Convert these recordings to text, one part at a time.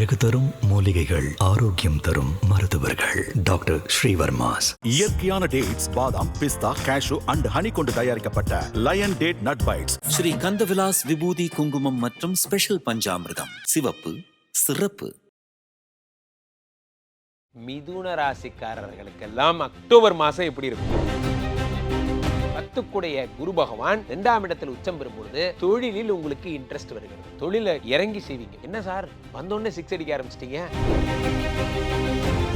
அழகு தரும் மூலிகைகள் ஆரோக்கியம் தரும் மருத்துவர்கள். டாக்டர் ஸ்ரீவர்மாஸ். இயற்கையான டேட்ஸ் பாதாம் பிஸ்தா கேஷு அண்ட் ஹனி கொண்டு தயாரிக்கப்பட்ட lion date nut bites Sri Kandavilas விபூதி குங்குமம் மற்றும் ஸ்பெஷல் பஞ்சாமிர்தம். சிவப்பு சிறப்பு. மிதுன ராசிக்காரர்களுக்கெல்லாம் அக்டோபர் மாசம் எப்படி இருக்கும்? பத்துக்குடைய குரு பகவான் இரண்டாம் இடத்தில் உச்சம் பெறும் பொழுது தொழிலில் உங்களுக்கு இன்ட்ரெஸ்ட் வருகிறது. தொழிலை இறங்கி செய்வீங்க. என்ன சார்? வந்தோடனே சிக்ஸ் அடிக்க ஆரம்பிச்சிட்டீங்க?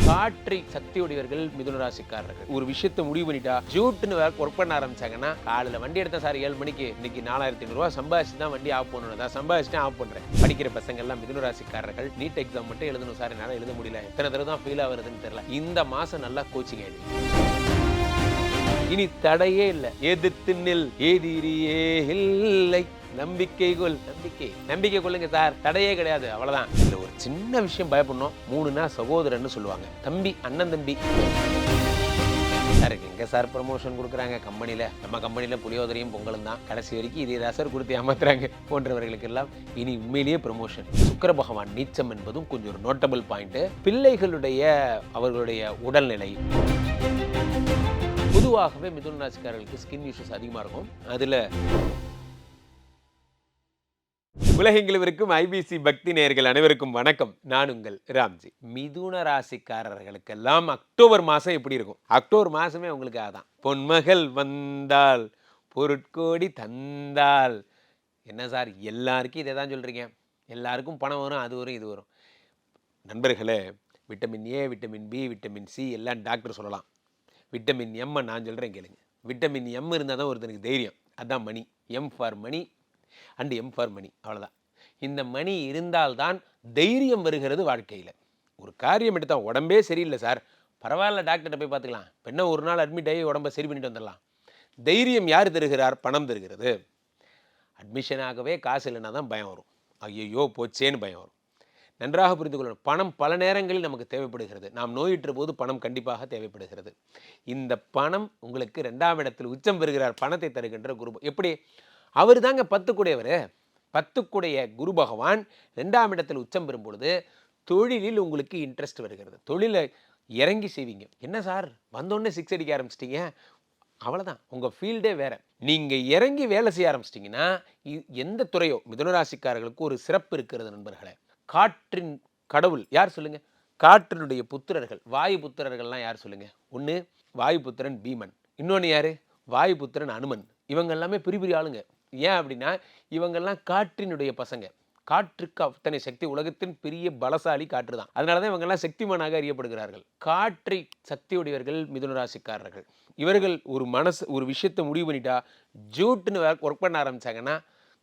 காற்றி சக்தி உடையவர்கள் மிதுன ராசிக்காரர்கள். ஒரு விஷயத்தை முடிவு பண்ணிட்டா ஜூட்னு ஒர்க் பண்ண ஆரம்பிச்சாங்கன்னா காலையில் வண்டி எடுத்தேன் சார் ஏழு மணிக்கு. இன்னைக்கு நாலாயிரத்தி ஐநூறுரூவா சம்பாதிச்சு தான் வண்டி ஆஃப் பண்ணணும். தான் சம்பாதிச்சுட்டு ஆஃப் பண்ணுறேன் படிக்கிற பசங்கள்லாம் மிதுன ராசிக்காரர்கள் நீட் எக்ஸாம் மட்டும் எழுதணும் சார். என்னால் எழுத முடியல. எத்தனை தடவை தான் ஃபெயில் ஆகுறதுன்னு தெரியல. இந்த மாதம் நல்லா கோச்சிங் ஆயிடுச்சு இனி தடையே இல்லை. எதிர்த்து நில் எதிரியே இல்லை. நம்பிக்கை கொள். நம்பிக்கை. நம்பிக்கை கொள்ளுங்க சார். தடையே கிடையாது. அவ்வளவுதான். இந்த ஒரு சின்ன விஷயம் பயப்படணும். மூணுனா சகோதரன்னு சொல்லுவாங்க. தம்பி அண்ணன் தம்பி. சார் எங்க சார் ப்ரமோஷன் கொடுக்குறாங்க? கம்பெனியில் நம்ம கம்பெனியில் புளியோதரையும் பொங்கலும் தான். கடைசி வரைக்கும் இதே தான் சார் கொடுத்து ஏமாத்துறாங்க. போன்றவர்களுக்கு எல்லாம் இனி உண்மையிலேயே ப்ரமோஷன் சுக்கர பகவான் நீச்சம் என்பதும் கொஞ்சம் ஒரு நோட்டபிள் பாயிண்ட் பிள்ளைகளுடைய அவர்களுடைய உடல்நிலை. பொதுவாகவே மிதுன ராசிக்காரர்களுக்கு ஸ்கின் இஷ்யூஸ் அதிகமாக இருக்கும். அதில் உலகெங்கிலவருக்கும் ஐபிசி பக்தி நேயர்கள் அனைவருக்கும் வணக்கம். நான் உங்கள் ராம்ஜி. மிதுன ராசிக்காரர்களுக்கெல்லாம் அக்டோபர் மாதம் எப்படி இருக்கும்? அக்டோபர் மாதமே உங்களுக்கு அதான். பொன்மகள் வந்தால் பொருட்கோடி தந்தால். என்ன சார் எல்லாருக்கும் இதை தான் சொல்கிறீங்க எல்லாருக்கும் பணம் வரும் அது வரும் இது வரும். நண்பர்களே vitamin A vitamin B vitamin C எல்லாம் டாக்டர் சொல்லலாம். விட்டமின் எம்மை நான் சொல்கிறேன் கேளுங்க. விட்டமின் எம் இருந்தால் தான் ஒருத்தனுக்கு தைரியம். அதுதான் money. M for money and M for money அவ்வளோதான் இந்த மணி இருந்தால்தான் தைரியம் வருகிறது வாழ்க்கையில். ஒரு காரியம் எடுத்தால் உடம்பே சரியில்லை சார். பரவாயில்ல டாக்டர்கிட்ட போய் பார்த்துக்கலாம். பெண்ணை ஒரு நாள் அட்மிட் ஆகி உடம்பை சரி பண்ணிட்டு வந்துடலாம். தைரியம் யார் தருகிறார்? பணம் தருகிறது. அட்மிஷனாகவே காசு இல்லைன்னா தான் பயம் வரும். ஐயையோ போச்சேன்னு பயம் வரும். நன்றாக புரிந்து கொள்ளணும். பணம் பல நேரங்களில் நமக்கு தேவைப்படுகிறது. நாம் நோயுற்ற போது பணம் கண்டிப்பாக தேவைப்படுகிறது. இந்த பணம் உங்களுக்கு ரெண்டாம் இடத்தில் உச்சம் பெறுகிறார். பணத்தை தருகின்ற குரு எப்படி? அவர் தாங்க பத்துக்குடையவர். பத்துக்குடைய குரு பகவான் ரெண்டாம் இடத்தில் உச்சம் பெறும் பொழுது தொழிலில் உங்களுக்கு இன்ட்ரெஸ்ட் வருகிறது. தொழிலை இறங்கி செய்வீங்க. என்ன சார்? வந்தோடனே சிக்ஸ் அடிக்க ஆரம்பிச்சிட்டீங்க? அவ்வளோதான் உங்கள் ஃபீல்டே வேறு. நீங்கள் இறங்கி வேலை செய்ய ஆரம்பிச்சிட்டிங்கன்னா இ- எந்த துறையோ மிதுனராசிக்காரர்களுக்கு ஒரு சிறப்பு இருக்கிறது நண்பர்களே. காற்றின் கடவுள் யார் சொல்லுங்க? காற்றினுடைய புத்திரர்கள். வாயு புத்திரர்கள்லாம் யார் சொல்லுங்க? ஒன்று வாயு புத்திரன் பீமன். இன்னொன்று யாரு? வாயு புத்திரன் அனுமன். இவங்க எல்லாமே பெரிய பெரிய ஆளுங்க. ஏன் அப்படின்னா இவங்கெல்லாம் காற்றினுடைய பசங்க. காற்றுக்கு அத்தனை சக்தி உலகத்தின் பெரிய பலசாலி காற்று தான். அதனால தான் இவங்கெல்லாம் சக்திமானாக அறியப்படுகிறார்கள். காற்றை சக்தியுடையவர்கள் மிதுன ராசிக்காரர்கள் இவர்கள் ஒரு மனசு ஒரு விஷயத்தை முடிவு பண்ணிட்டா ஜூட்டுன்னு ஒர்க் பண்ண ஆரம்பிச்சாங்கன்னா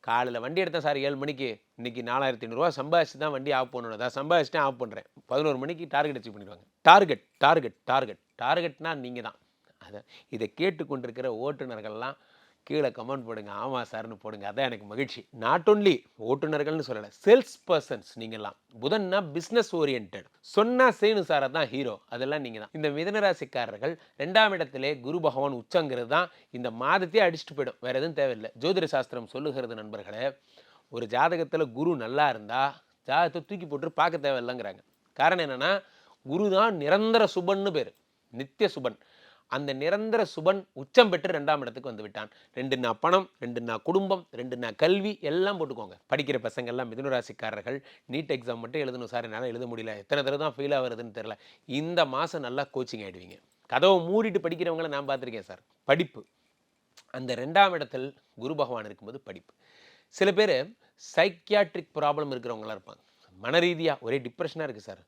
காலையில் வண்டி எடுத்தேன் சார் ஏழு மணிக்கு. இன்னைக்கு நாலாயிரத்தி ஐநூறுரூவா சம்பாதிச்சு தான் வண்டி ஆஃப் பண்ணணும். அதான் சம்பாதிச்சுட்டே ஆஃப் பண்ணுறேன் பதினோரு மணிக்கு டார்கெட் அச்சீவ் பண்ணிடுவாங்க. டார்கெட் டார்கெட் டார்கெட் டார்கெட்னால் நீங்கள் தான் அதை இதை கேட்டுக்கொண்டிருக்கிற ஓட்டுநர்கள்லாம் கீழே கமெண்ட் போடுங்க. ஆமாம் சார்னு போடுங்க. அதான் எனக்கு மகிழ்ச்சி. நாட் ஒன்லி ஓட்டுநர்கள்னு சொல்லலை சேல்ஸ் பர்சன்ஸ் நீங்கள்லாம் புதன்னா பிஸ்னஸ் ஓரியன்ட் சொன்னா செய்யணும் சார் அதான் ஹீரோ அதெல்லாம் நீங்கள் தான் இந்த மிதனராசிக்காரர்கள் ரெண்டாம் இடத்திலே குரு பகவான் உச்சங்கிறது தான் இந்த மாதத்தையே அடிச்சுட்டு போயிடும். வேற எதுவும் தேவையில்லை. ஜோதிட சாஸ்திரம் சொல்லுகிறது நண்பர்களே ஒரு ஜாதகத்தில் குரு நல்லா இருந்தால் ஜாதகத்தை தூக்கி போட்டு பார்க்க தேவையில்லைங்கிறாங்க. காரணம் என்னென்னா குரு தான் நிரந்தர சுபன்னு பேர். நித்திய சுபன். அந்த நிரந்தர சுபன் உச்சம் பெற்று ரெண்டாம் இடத்துக்கு வந்து விட்டான். ரெண்டு பணம் ரெண்டுனா குடும்பம் ரெண்டுனா கல்வி எல்லாம் போட்டுக்கோங்க. படிக்கிற பசங்கள்லாம் மிதுனராசிக்காரர்கள் நீட் எக்ஸாம் மட்டும் எழுதணும் சார் என்னால் எழுத முடியல. எத்தனை தடவை தான் ஃபெயில் ஆகுறதுன்னு தெரில இந்த மாதம் நல்லா கோச்சிங் ஆகிடுவீங்க கதவை மூடிட்டு படிக்கிறவங்கள நான் பார்த்துருக்கேன் சார். படிப்பு. அந்த ரெண்டாம் இடத்தில் குரு பகவான் இருக்கும்போது படிப்பு. சில பேர் சைக்கியாட்ரிக் ப்ராப்ளம் இருக்கிறவங்களாம் இருப்பாங்க. மன ரீதியாக ஒரே டிப்ரெஷனாக இருக்குது சார்.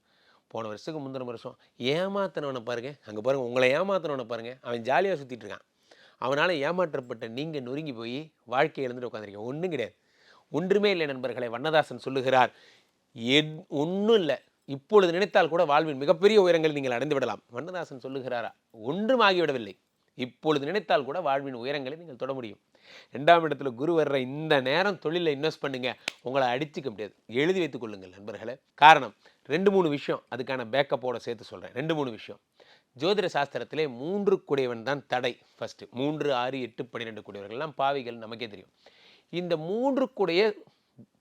போன வருஷத்துக்கு முந்தின வருஷம். ஏமாத்தினவனை பாருங்கள் அங்கே பாருங்கள் உங்களை ஏமாத்தினவனை பாருங்கள் அவன் ஜாலியாக சுற்றிட்டு இருக்கான். அவனால் ஏமாற்றப்பட்ட நீங்கள் நொறுங்கி போய் வாழ்க்கையை எழுந்துட்டு உட்காந்துருக்கீங்க ஒன்றும் கிடையாது. ஒன்றுமே இல்லை நண்பர்களே வண்ணதாசன் சொல்லுகிறார். என் ஒன்றும் இல்லை. இப்பொழுது நினைத்தால் கூட வாழ்வின் மிகப்பெரிய உயரங்கள் நீங்கள் அடைந்து விடலாம். வண்ணதாசன் சொல்லுகிறாரா? ஒன்றும் ஆகிவிடவில்லை. இப்பொழுது நினைத்தால் கூட வாழ்வின் உயரங்களை நீங்கள் தொட முடியும். ரெண்டாம் இடத்துல குரு வர்ற இந்த நேரம் தொழிலில் இன்வெஸ்ட் பண்ணுங்கள் உங்களை அடிச்சுக்க முடியாது. எழுதி வைத்துக் கொள்ளுங்கள் நண்பர்களே. காரணம் ரெண்டு மூணு விஷயம் அதுக்கான பேக்கப்போட சேர்த்து சொல்கிறேன் ரெண்டு மூணு விஷயம். ஜோதிட சாஸ்திரத்திலே மூன்று குடையவன் தான் தடை. ஃபஸ்ட்டு மூன்று ஆறு எட்டு பன்னிரெண்டு குடையவர்கள்லாம் பாவிகள் நமக்கே தெரியும். இந்த மூன்று குடைய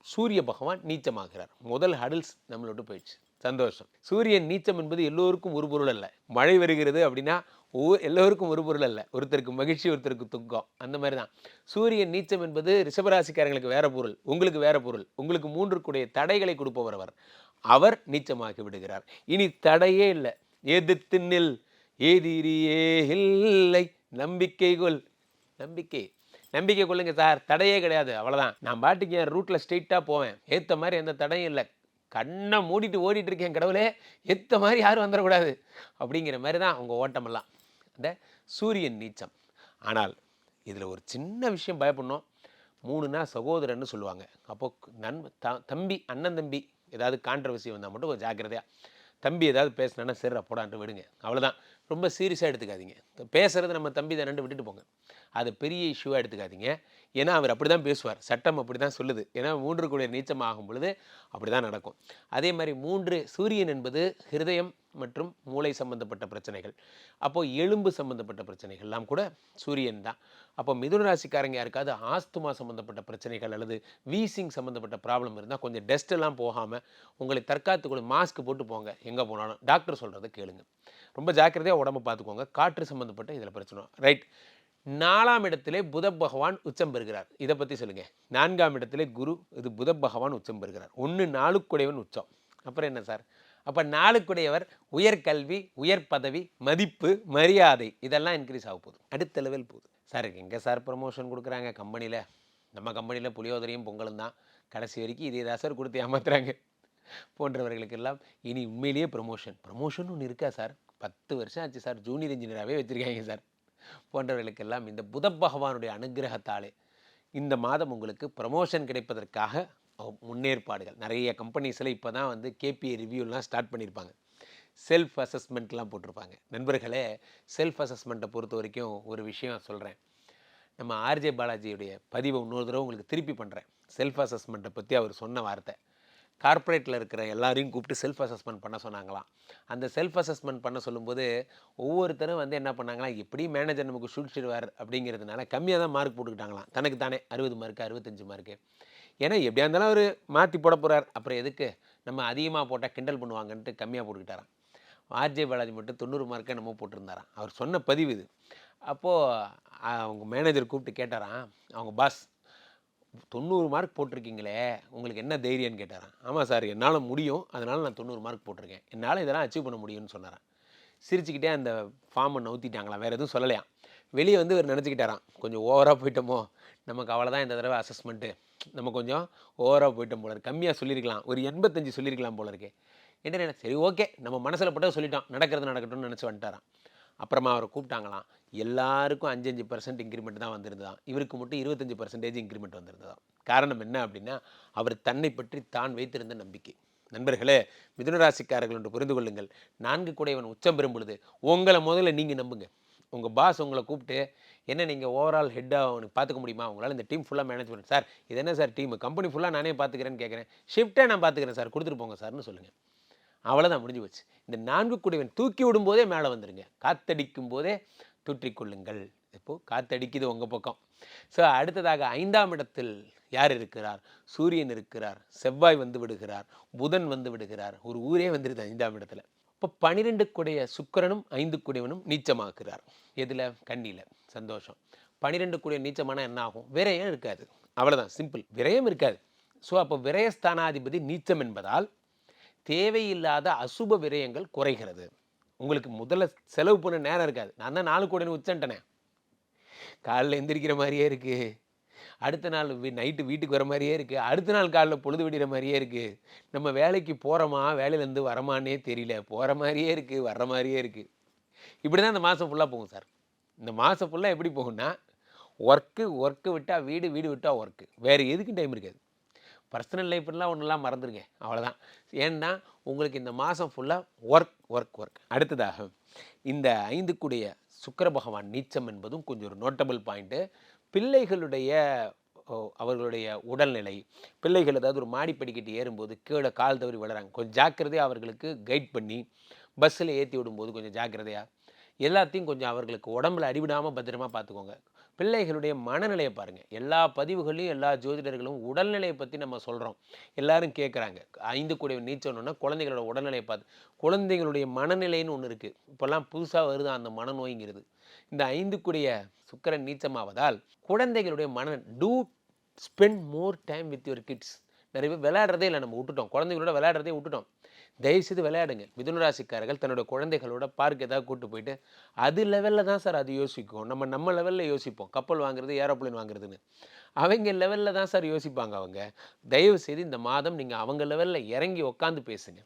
சூரிய பகவான் நீச்சமாகிறார். முதல் ஹடல்ஸ் நம்மளோட போயிடுச்சு. சந்தோஷம். சூரியன் நீச்சம் என்பது எல்லோருக்கும் ஒரு பொருள் அல்ல. மழை வருகிறது அப்படின்னா ஒவ்வொரு எல்லோருக்கும் ஒரு பொருள் அல்ல. ஒருத்தருக்கு மகிழ்ச்சி ஒருத்தருக்கு துக்கம். அந்த மாதிரி தான். சூரியன் நீச்சம் என்பது ரிஷபராசிக்காரங்களுக்கு வேற பொருள். உங்களுக்கு வேற பொருள். உங்களுக்கு மூன்றுக்குடைய தடைகளை கொடுப்பவர் அவர். அவர் நீச்சமாக்கி விடுகிறார். இனி தடையே இல்லை. எதிர்த்து நில் ஏதிரியே இல்லை. நம்பிக்கை கொள். நம்பிக்கை. நம்பிக்கை கொள்ளுங்க சார். தடையே கிடையாது. அவ்வளோதான் நான் பாட்டுக்கு என் ரூட்டில் ஸ்ட்ரெயிட்டாக போவேன். ஏற்ற மாதிரி எந்த தடையும் இல்லை. கண்ணை மூடிட்டு ஓடிட்டு இருக்கேன் கடவுளே. ஏற்ற மாதிரி யாரும் வந்துடக்கூடாது. அப்படிங்கிற மாதிரி தான் அவங்க ஓட்டமெல்லாம். அந்த சூரியன் நீச்சம். ஆனால் இதில் ஒரு சின்ன விஷயம் பயப்படணும். மூணுனா சகோதரன்னு சொல்லுவாங்க. அப்போ நண்ப த தம்பி அண்ணன் தம்பி ஏதாவது கான்ட்ரவர்சி வந்தால் மட்டும் கொஞ்சம் ஜாக்கிரதையாக தம்பி ஏதாவது பேசினா சரி போடான்ட்டு விடுங்க. அவ்வளோதான் ரொம்ப சீரியஸாக எடுத்துக்காதீங்க. பேசுகிறது நம்ம தம்பி தான் விட்டுட்டு போங்க. அது பெரிய இஷ்யூவாக எடுத்துக்காதீங்க. ஏன்னா அவர் அப்படி தான் பேசுவார். சட்டம் அப்படி தான் சொல்லுது. ஏன்னா மூன்று கோடி நீச்சம் ஆகும் பொழுது அப்படி தான் நடக்கும். அதே மாதிரி மூன்று சூரியன் என்பது ஹிருதயம் மற்றும் மூளை சம்பந்தப்பட்ட பிரச்சனைகள். அப்போது எலும்பு சம்பந்தப்பட்ட பிரச்சனைகள்லாம் கூட சூரியன் தான். அப்போ மிதுன ராசிக்காரங்க யாருக்காவது ஆஸ்துமா சம்மந்தப்பட்ட பிரச்சனைகள் அல்லது வீசிங் சம்மந்தப்பட்ட ப்ராப்ளம் இருந்தால் கொஞ்சம் டஸ்ட்டெல்லாம் போகாமல் உங்களை தற்காத்துக்கொள்ள மாஸ்க் போட்டு போங்க. எங்கே போனாலும். டாக்டர் சொல்கிறத கேளுங்க. ரொம்ப ஜாக்கிரதையாக உடம்பை பார்த்துக்கோங்க. காற்று சம்மந்தப்பட்ட இதில் பிரச்சனை. ரைட் நாலாம் இடத்திலே புத பகவான் உச்சம் பெறுகிறார். இதை பற்றி சொல்லுங்கள் நான்காம் இடத்திலே குரு இது புத பகவான் உச்சம் பெறுகிறார். ஒன்று நாளுக்குடையவன் உச்சம். அப்புறம் என்ன சார்? அப்போ நாளுக்குடையவர் உயர்கல்வி உயர் பதவி மதிப்பு மரியாதை இதெல்லாம் இன்க்ரீஸ் ஆக போகுது. அடுத்த லெவல் போகுது. சார் எங்கே சார் ப்ரமோஷன் கொடுக்குறாங்க? கம்பெனியில் நம்ம கம்பெனியில் புளியோதரையும் பொங்கலும் தான். கடைசி வரைக்கும் இதே தான் சார் கொடுத்து ஏமாத்துறாங்க. போன்றவர்களுக்கெல்லாம் இனி உண்மையிலேயே ப்ரமோஷன் ப்ரமோஷன் ஒன்று இருக்கா சார் பத்து வருஷம் ஆச்சு சார் ஜூனியர் இன்ஜினியராகவே வச்சுருக்காங்க சார். போன்றவர்களுக்கெல்லாம் இந்த புத பகவானுடைய அனுகிரகத்தாலே இந்த மாதம் உங்களுக்கு ப்ரமோஷன் கிடைப்பதற்காக முன்னேற்பாடுகள். நிறைய கம்பெனிஸில் இப்போ தான் வந்து கேபிஏ ரிவ்யூலாம் ஸ்டார்ட் பண்ணியிருப்பாங்க செல்ஃப் அசஸ்மெண்ட்லாம் போட்டிருப்பாங்க. நண்பர்களே செல்ஃப் அசஸ்மெண்ட்டை பொறுத்த வரைக்கும் ஒரு விஷயம் சொல்கிறேன் நம்ம ஆர்ஜே பாலாஜியுடைய பதிவை இன்னொரு தடவை உங்களுக்கு திருப்பி பண்ணுறேன் செல்ஃப் அசஸ்மெண்ட்டை பற்றி அவர் சொன்ன வார்த்தை. கார்ப்பரேட்டில் இருக்கிற எல்லாரையும் கூப்பிட்டு செல்ஃப் அசஸ்மெண்ட் பண்ண சொன்னாங்களாம். அந்த செல்ஃப் அசஸ்மெண்ட் பண்ண சொல்லும்போது ஒவ்வொருத்தரும் வந்து என்ன பண்ணாங்களாம் எப்படி மேனேஜர் நமக்கு சுழிச்சிடுவார் அப்படிங்கிறதுனால கம்மியாக தான் மார்க் போட்டுக்கிட்டாங்களாம். தனக்கு தானே அறுபது மார்க்கு அறுபத்தஞ்சு மார்க்கு ஏன்னா எப்படியா இருந்தாலும் அவர் மாற்றி போட போகிறார் அப்புறம் எதுக்கு? நம்ம அதிகமாக போட்டால் கிண்டல் பண்ணுவாங்கன்ட்டு கம்மியாக போட்டுக்கிட்டாராம். ஆர்ஜே பாலாஜி மட்டும் தொண்ணூறு மார்க்கை நம்ம போட்டிருந்தாராம். அவர் சொன்ன பதிவு இது. அப்போது அவங்க மேனேஜர் கூப்பிட்டு கேட்டாராம். அவங்க பாஸ் தொண்ணூறு மார்க் போட்டிருக்கீங்களே உங்களுக்கு என்ன தைரியம்னு கேட்டாராம். ஆமாம் சார் என்னால் முடியும். அதனால் நான் தொண்ணூறு மார்க் போட்டிருக்கேன். என்னால் இதெல்லாம் அச்சீவ் பண்ண முடியும்னு சொன்னாராம். சிரிச்சுக்கிட்டே அந்த ஃபார்மை நவுத்திட்டாங்களாம். வேறு எதுவும் சொல்லலையாம். வெளியே வந்து இவர் நினச்சிக்கிட்டாராம். கொஞ்சம் ஓவராக போயிட்டோமோ. நமக்கு அவ்வளோதான் இந்த தடவை அசஸ்மெண்ட்டு நம்ம கொஞ்சம் ஓவராக போயிட்டோம் போல இருக்கு. கம்மியாக சொல்லியிருக்கலாம். ஒரு எண்பத்தஞ்சு சொல்லியிருக்கலாம் போல இருக்கே. என்ன சரி ஓகே நம்ம மனசில் பட்டதை சொல்லிட்டோம். நடக்கிறது நடக்கட்டும்னு நினச்சி வந்துட்டாராம். அப்புறமா அவரை கூப்பிட்டாங்களாம். எல்லாருக்கும் அஞ்சஞ்சு பர்சன்ட் இன்க்ரிமெண்ட் தான் வந்திருந்ததாம். இவருக்கு மட்டும் இருபத்தஞ்சு பர்சன்டேஜ் இன்க்ரிமெண்ட் வந்திருந்ததான் காரணம் என்ன அப்படின்னா அவர் தன்னை பற்றி தான் வைத்திருந்த நம்பிக்கை. நண்பர்களே மிதுனராசிக்காரர்கள் என்று புரிந்து கொள்ளுங்கள். நான்கு குடையவன் உச்சம் பெறும் பொழுது உங்களை முதல்ல நீங்கள் நம்புங்க. உங்கள் பாஸ் உங்களை கூப்பிட்டு என்ன நீங்கள் ஓவரால் ஹெட்டாக அவனுக்கு பார்த்துக்க முடியுமா? உங்களால் இந்த டீம் ஃபுல்லாக மேனேஜ் பண்ண. சார் இது என்ன சார் டீம் கம்பெனி ஃபுல்லாக நானே பார்த்துக்கிறேன்னு கேட்குறேன் ஷிஃப்ட்டே நான் பார்த்துக்கிறேன் சார். கொடுத்துட்டு போங்க சார்னு சொல்லுங்கள் அவ்வளோதான் முடிஞ்சு போச்சு. இந்த நான்கு குடைவன் தூக்கி விடும்போதே மேலே வந்துடுங்க காத்தடிக்கும் போதே தூற்றிக்கொள்ளுங்கள். இப்போது காத்தடிக்குது உங்கள் பக்கம். ஸோ அடுத்ததாக ஐந்தாம் இடத்தில் யார் இருக்கிறார்? சூரியன் இருக்கிறார். செவ்வாய் வந்து விடுகிறார். புதன் வந்து விடுகிறார். ஒரு ஊரே வந்துடுது ஐந்தாம் இடத்துல. இப்போ பனிரெண்டு குடைய சுக்கிரனும் ஐந்து குடையவனும் நீச்சமாக்குறார் எதில்? கண்ணியில் சந்தோஷம். பனிரெண்டு குடைய நீச்சமானால் என்ன ஆகும்? விரயம் இருக்காது. அவ்வளோதான் சிம்பிள் விரயம் இருக்காது. ஸோ அப்போ விரயஸ்தானாதிபதி நீச்சம் என்பதால் தேவையில்லாத அசுப விரயங்கள் குறைகிறது. உங்களுக்கு முதல்ல செலவு பண்ண நேரம் இருக்காது. நான் தான் நாலு கோடின்னு உச்சன்ட்டனேன் காலைல எந்திரிக்கிற மாதிரியே இருக்குது அடுத்த நாள் நைட்டு வீட்டுக்கு வர மாதிரியே இருக்குது அடுத்த நாள் காலைல பொழுது விடுற மாதிரியே இருக்குது நம்ம வேலைக்கு போகிறோமா வேலையிலேருந்து வரமானே தெரியல. போகிற மாதிரியே இருக்குது வர்ற மாதிரியே இருக்குது இப்படி தான் இந்த மாதம் ஃபுல்லாக போகும் சார் இந்த மாதம் ஃபுல்லாக எப்படி போகும்னா ஒர்க்கு ஒர்க்கு விட்டால் வீடு வீடு விட்டால் ஒர்க்கு வேறு எதுக்கும் டைம் இருக்காது. பர்சனல் லைஃப்லாம் ஒன்றெல்லாம் மறந்துருங்க. அவ்வளோதான் ஏன்னா உங்களுக்கு இந்த மாதம் ஃபுல்லாக ஒர்க் ஒர்க் ஒர்க் அடுத்ததாக இந்த ஐந்துக்குடைய சுக்கர பகவான் நீச்சம் என்பதும் கொஞ்சம் ஒரு நோட்டபிள் பாயிண்ட்டு பிள்ளைகளுடைய அவர்களுடைய உடல்நிலை பிள்ளைகள் ஏதாவது ஒரு மாடி படிக்கட்டு ஏறும்போது கீழே கால் தவறி விழுறாங்க. கொஞ்சம் ஜாக்கிரதையாக அவர்களுக்கு கைட் பண்ணி பஸ்ஸில் ஏற்றி விடும்போது கொஞ்சம் ஜாக்கிரதையாக எல்லாத்தையும் கொஞ்சம் அவர்களுக்கு உடம்புல அடிவிடாமல் பத்திரமா பார்த்துக்கோங்க பிள்ளைகளுடைய மனநிலையை பாருங்கள் எல்லா பதிவுகளையும் எல்லா ஜோதிடர்களும் உடல்நிலையை பற்றி நம்ம சொல்கிறோம் எல்லாரும் கேட்குறாங்க ஐந்து கூடிய நீச்சல்னா குழந்தைகளோட உடல்நிலையை பார்த்து குழந்தைகளுடைய மனநிலைன்னு ஒன்று இருக்குது இப்போல்லாம் புதுசாக வருது அந்த மனநோய்ங்கிறது. இந்த ஐந்து கூடிய சுக்கரன் நீச்சமாவதால் குழந்தைகளுடைய மன to spend more time with your kids நிறைய பேர் விளையாடுறதே இல்லை நம்ம விட்டுட்டோம். குழந்தைகளோட விளையாடுறதே விட்டுட்டோம். தயவுசெய்து விளையாடுங்க. மிதுன ராசிக்காரர்கள் தன்னோட குழந்தைகளோட பார்க் ஏதாவது கூட்டு போயிட்டு அது லெவலில் தான் சார் அது யோசிக்கும். நம்ம நம்ம லெவலில் யோசிப்போம். கப்பல் வாங்குறது ஏரோப்ளேன் வாங்குறதுன்னு. அவங்க லெவலில் தான் சார் யோசிப்பாங்க அவங்க. தயவு செய்து இந்த மாதம் நீங்கள் அவங்க லெவலில் இறங்கி உட்காந்து பேசுங்க.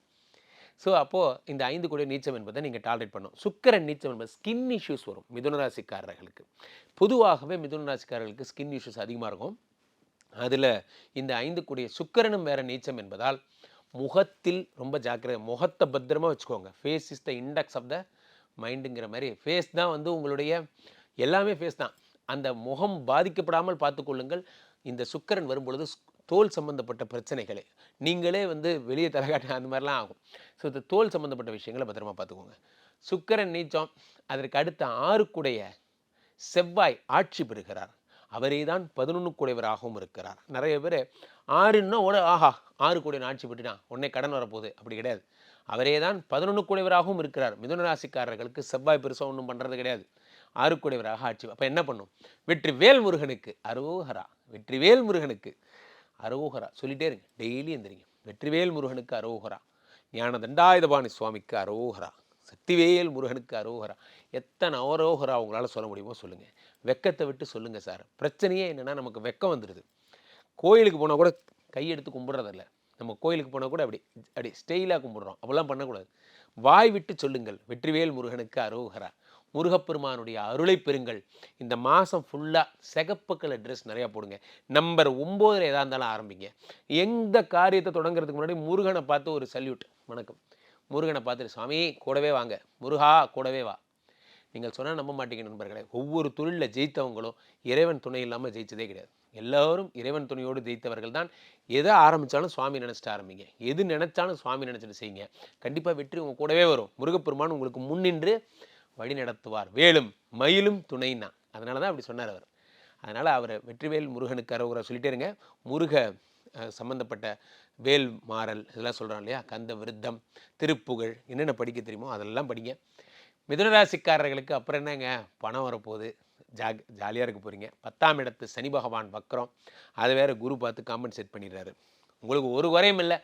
ஸோ அப்போது இந்த ஐந்து கோடி நீச்சம் என்பதை நீங்கள் டாலரேட் பண்ணும் சுக்கரன் நீச்சம் என்பது ஸ்கின் இஷ்யூஸ் வரும் மிதுன ராசிக்காரர்களுக்கு. பொதுவாகவே மிதுன ராசிக்காரர்களுக்கு ஸ்கின் இஷ்யூஸ் அதிகமாக இருக்கும். அதில் இந்த ஐந்து கூடிய சுக்கரனும் வேறு நீச்சம் என்பதால் முகத்தில் ரொம்ப ஜாக்கிரதை முகத்தை பத்திரமா வச்சுக்கோங்க. Face is the index of the மைண்டுங்கிற மாதிரி. ஃபேஸ் தான் வந்து உங்களுடைய எல்லாமே ஃபேஸ் தான். அந்த முகம் பாதிக்கப்படாமல் பார்த்துக்கொள்ளுங்கள் இந்த சுக்கரன் வரும்பொழுது தோல் சம்பந்தப்பட்ட பிரச்சனைகளை நீங்களே வந்து வெளியே தலைகாட்ட அந்த மாதிரிலாம் ஆகும். ஸோ இந்த தோல் சம்பந்தப்பட்ட விஷயங்களை பத்திரமா பார்த்துக்கோங்க. சுக்கரன் நீச்சம் அதற்கு அடுத்த ஆறுக்குடைய செவ்வாய் ஆட்சி பெறுகிறார். அவரே தான் பதினொன்று குடைவராகவும் இருக்கிறார். நிறைய பேர் ஆறுன்னா உட ஆஹா ஆறு கோடி ஆட்சி பெற்றுட்டான்? உடனே கடன் வரப்போகுது. அப்படி கிடையாது. அவரே தான் பதினொன்று கூடியவராகவும் இருக்கிறார். மிதுன ராசிக்காரர்களுக்கு செவ்வாய் பெருசாக ஒன்றும் பண்ணுறது கிடையாது. ஆறு கூடியவராக ஆட்சி. அப்போ என்ன பண்ணும்? வெற்றி வேல் முருகனுக்கு அரோகரா. வெற்றிவேல் முருகனுக்கு அரோகரா. சொல்லிட்டே இருங்க. டெய்லி எந்திரிங்க. வெற்றிவேல் முருகனுக்கு அரோகரா. ஞான தண்டாயுதபாணி சுவாமிக்கு அரோகரா. சக்திவேல் முருகனுக்கு அரோகரா. எத்தனை அரோகரா உங்களால் சொல்ல முடியுமோ சொல்லுங்கள் வெக்கத்தை விட்டு சொல்லுங்கள் சார். பிரச்சனையே என்னென்னா நமக்கு வெக்கம் வந்துடுது கோயிலுக்கு போனால் கூட கையெடுத்து கும்பிட்றதில்ல நம்ம கோயிலுக்கு போனால் கூட அப்படி அப்படி ஸ்டெயிலாக கும்பிட்றோம். அப்படிலாம் பண்ணக்கூடாது. வாய் விட்டு சொல்லுங்கள். வெற்றிவேல் முருகனுக்கு அரோகரா. முருகப்பெருமானுடைய அருளை பெறுங்கள். இந்த மாதம் ஃபுல்லாக சிகப்பு கலர் ட்ரெஸ் நிறையா போடுங்க. நம்பர் ஒம்போதில் எதாக இருந்தாலும் ஆரம்பிங்க. எந்த காரியத்தை தொடங்குறதுக்கு முன்னாடி முருகனை பார்த்து ஒரு சல்யூட் வணக்கம். முருகனை பார்த்துட்டு சுவாமி கூடவே வாங்க. முருகா கூடவே வா. நீங்கள் சொன்னால் நம்ப மாட்டீங்க நண்பர்களே. ஒவ்வொரு தொழிலில் ஜெயித்தவங்களும் இறைவன் துணை இல்லாமல் ஜெயிச்சதே கிடையாது. எல்லோரும் இறைவன் துணையோடு ஜெயித்தவர்கள் தான். எதை ஆரம்பித்தாலும் சுவாமி நினச்சிட்டு ஆரம்பிங்க. எது நினச்சாலும் சுவாமி நினச்சிட்டு செய்யுங்க. கண்டிப்பாக வெற்றி உங்கள் கூடவே வரும். முருகப்பெருமான் உங்களுக்கு முன்னின்று வழி நடத்துவார். வேலும் மயிலும் துணைனா அதனால தான் அப்படி சொன்னார் அவர். அதனால் அவர் வெற்றிவேல் முருகனுக்கு அரோகரா சொல்லிட்டே இருங்க. முருக சம்மந்தப்பட்ட சம்பந்தப்பட்ட வேல் மாறல் இதெல்லாம் சொல்கிறான் இல்லையா? கந்த விருத்தம் திருப்புகழ் என்னென்ன படிக்க தெரியுமோ அதெல்லாம் படிங்க. மிதுனராசிக்காரர்களுக்கு அப்புறம் என்னங்க? பணம் வரப்போகுது. ஜாக் ஜாலியாக இருக்க போகிறீங்க பத்தாம் இடத்து சனி பகவான் வக்கரம் அதை வேறு குரு பார்த்து காம்பன்சேட் பண்ணிடுறாரு. உங்களுக்கு ஒரு குறையும் இல்லை.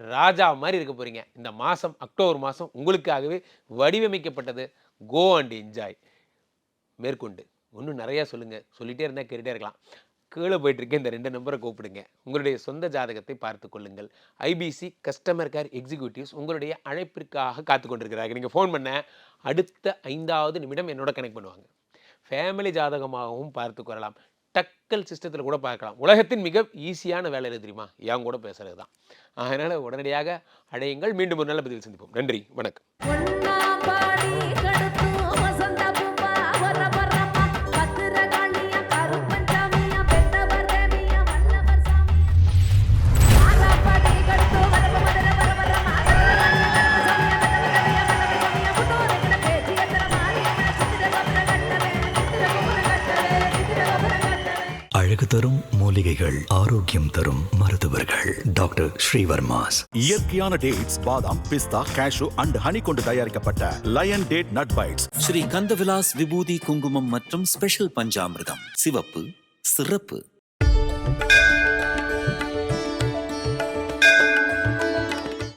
ராஜா மாதிரி இருக்க போகிறீங்க இந்த மாதம் அக்டோபர் மாதம் உங்களுக்காகவே வடிவமைக்கப்பட்டது. கோ அண்ட் என்ஜாய் மேற்கொண்டு. இன்னும் நிறையா சொல்லுங்கள் சொல்லிகிட்டே இருந்தால் கேட்டுகிட்டே இருக்கலாம். கீழே போயிட்டுருக்க இந்த ரெண்டு நம்பரை கூப்பிடுங்க. உங்களுடைய சொந்த ஜாதகத்தை பார்த்து கொள்ளுங்கள். ஐபிசி கஸ்டமர் கேர் எக்ஸிக்யூட்டிவ்ஸ் உங்களுடைய அழைப்பிற்காக காத்து கொண்டிருக்கிறார்கள். நீங்கள் ஃபோன் பண்ண அடுத்த ஐந்தாவது நிமிடம் என்னோட கனெக்ட் பண்ணுவாங்க. ஃபேமிலி ஜாதகமாகவும் பார்த்து கொள்ளலாம். டக்கல் சிஸ்டத்தில் கூட பார்க்கலாம். உலகத்தின் மிக ஈஸியான வேலை எது தெரியுமா? என் கூட பேசுகிறது தான் அதனால் உடனடியாக அடையுங்கள். மீண்டும் ஒரு நல்ல பதில் சந்திப்போம். நன்றி. வணக்கம். அழகு தரும் மூலிகைகள் ஆரோக்கியம் தரும் மருத்துவர்கள். டாக்டர் ஸ்ரீவர்மாஸ். இயற்கையான டேட்ஸ் பாதாம் பிஸ்தா கேஷு அண்ட் ஹனி கொண்டு தயாரிக்கப்பட்ட lion date nut bites Sri Kandavilas விபூதி குங்குமம் மற்றும் ஸ்பெஷல் பஞ்சாமிர்தம். சிவப்பு சிறப்பு